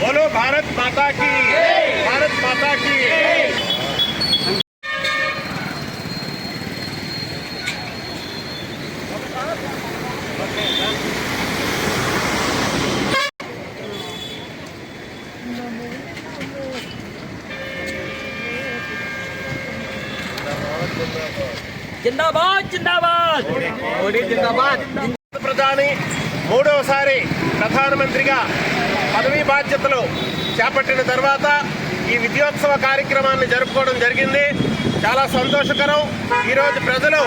बोलो भारत माता की। भारत माता की। जिंदाबाद जिंदाबाद। जिंदाबाद। प्रधानी మూడవసారి ప్రధానమంత్రిగా పదవీ బాధ్యతలు చేపట్టిన తర్వాత ఈ విద్యోత్సవ కార్యక్రమాన్ని జరుపుకోవడం జరిగింది. చాలా సంతోషకరం. ఈరోజు ప్రజలు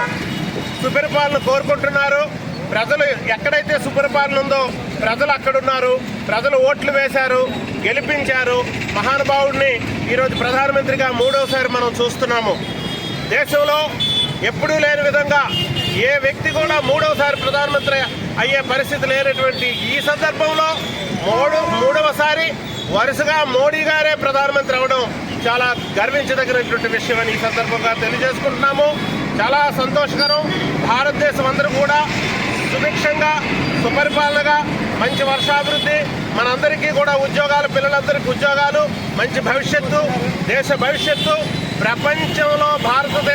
సుపరిపాలన కోరుకుంటున్నారు. ప్రజలు ఎక్కడైతే సుపరిపాలన ఉందో ప్రజలు అక్కడున్నారు. ప్రజలు ఓట్లు వేశారు గెలిపించారు. మహానుభావుడిని ఈరోజు ప్రధానమంత్రిగా మూడవసారి మనం చూస్తున్నాము. దేశంలో ఎప్పుడూ లేని విధంగా ఏ వ్యక్తి కూడా మూడవసారి ప్రధానమంత్రి అయ్యే పరిస్థితి లేనటువంటి ఈ సందర్భంలో మూడు మూడవసారి వరుసగా మోడీ గారే ప్రధానమంత్రి అవడం చాలా గర్వించదగినటువంటి విషయం అని ఈ సందర్భంగా తెలియజేసుకుంటున్నాము. చాలా సంతోషకరం. భారతదేశం అందరూ కూడా సుభిక్షంగా సుపరిపాలనగా మంచి వర్షాభివృద్ధి మనందరికీ కూడా ఉద్యోగాలు పిల్లలందరికీ ఉద్యోగాలు మంచి భవిష్యత్తు దేశ భవిష్యత్తు ప్రపంచంలో భారతదేశం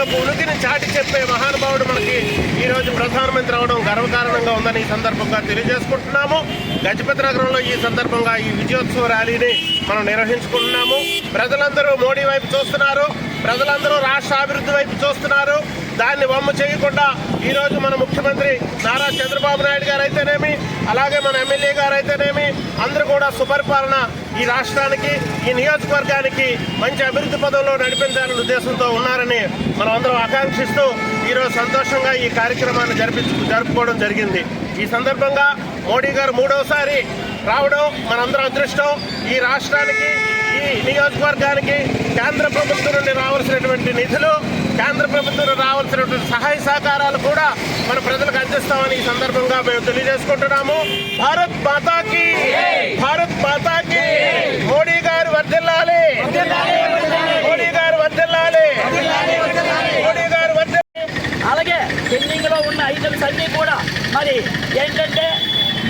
యొక్క ఉనికిని చాటి చెప్పే మహానుభావుడు మనకి ఈరోజు ప్రధానమంత్రి అవడం గర్వకారణంగా ఉందని ఈ సందర్భంగా తెలియజేసుకుంటున్నాము. గజపతి నగరంలో ఈ సందర్భంగా ఈ విజయోత్సవ ర్యాలీని మనం నిర్వహించుకుంటున్నాము. ప్రజలందరూ మోడీ వైపు చూస్తున్నారు. ప్రజలందరూ రాష్ట్ర అభివృద్ధి వైపు చూస్తున్నారు. దాన్ని వమ్ము చేయకుండా ఈరోజు మన ముఖ్యమంత్రి నారా చంద్రబాబు నాయుడు గారు అయితేనేమి అలాగే మన ఎమ్మెల్యే గారు అయితేనేమి అందరూ కూడా సుపరిపాలన ఈ రాష్ట్రానికి ఈ నియోజకవర్గానికి మంచి అభివృద్ధి పదంలో నడిపించాలనే ఉద్దేశంతో ఉన్నారని మనం అందరం ఆకాంక్షిస్తూ ఈరోజు సంతోషంగా ఈ కార్యక్రమాన్ని జరిపించు జరుపుకోవడం జరిగింది. ఈ సందర్భంగా మోడీ గారు మూడవసారి రావడం మనందరం అదృష్టం. ఈ రాష్ట్రానికి ఈ నియోజకవర్గానికి కేంద్ర ప్రభుత్వం నుండి రావాల్సినటువంటి నిధులు కేంద్ర ప్రభుత్వం రావాల్సినటువంటి సహాయ సహకారాలు కూడా మన ప్రజల అందిస్తామని ఈ సందర్భంగా మేము తెలియజేసుకుంటున్నాము. భారత్ మాతాకి భారత్ మాతాకి మోడీ గారు వర్ధిల్లాలి! మోడీ గారు వర్ధిల్లాలి! మోడీ గారు అలాగే పెండింగ్లో ఉన్న ఐటమ్స్ అన్ని కూడా మరి ఏంటంటే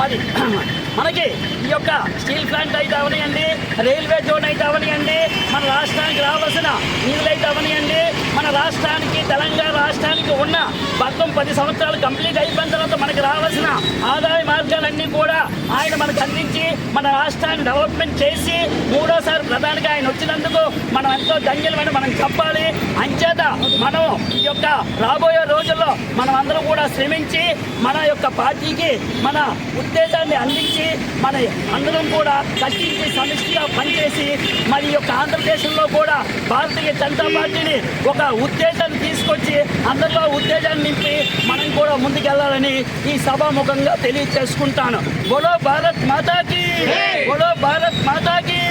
మరి మనకి ఈ యొక్క స్టీల్ ప్లాంట్ అయితే అవనియండి రైల్వే జోన్ అయితే అవనియండి మన రాష్ట్రానికి రావాల్సిన నీళ్ళు అయితే అవనియండి మన రాష్ట్రానికి తెలంగాణ రాష్ట్రానికి ఉన్న ప్రభుత్వం పది సంవత్సరాలు కంప్లీట్ అయిపోయిన తర్వాత మనకి రావాల్సిన ఆదాయ మార్గాలన్నీ కూడా ఆయన మనకు అందించి మన రాష్ట్రాన్ని డెవలప్మెంట్ చేసి మూడోసారి ప్రధానిగా ఆయన వచ్చినందుకు మనం ఎంతో ధన్యులమని మనం చెప్పాలి. అంచేత మనం ఈ యొక్క రాబోయే రోజుల్లో మనం అందరం కూడా శ్రమించి మన యొక్క పార్టీకి మన ఉత్తేజాన్ని అందించి మన అందరం కూడా కష్టించి సమిష్టిగా పనిచేసి మరి యొక్క ఆంధ్రప్రదేశ్లో కూడా భారతీయ జనతా పార్టీని ఒక ఉత్తేజాన్ని తీసుకొచ్చి అందరిలో ఉత్తేజాన్ని నింపి తీసుకొని మనం కూడా ముందుకెళ్ళాలని ఈ సభాముఖంగా తెలియచేసుకుంటాను. బోలో భారత్ మాతాకి! బోలో భారత్ మాతాకి!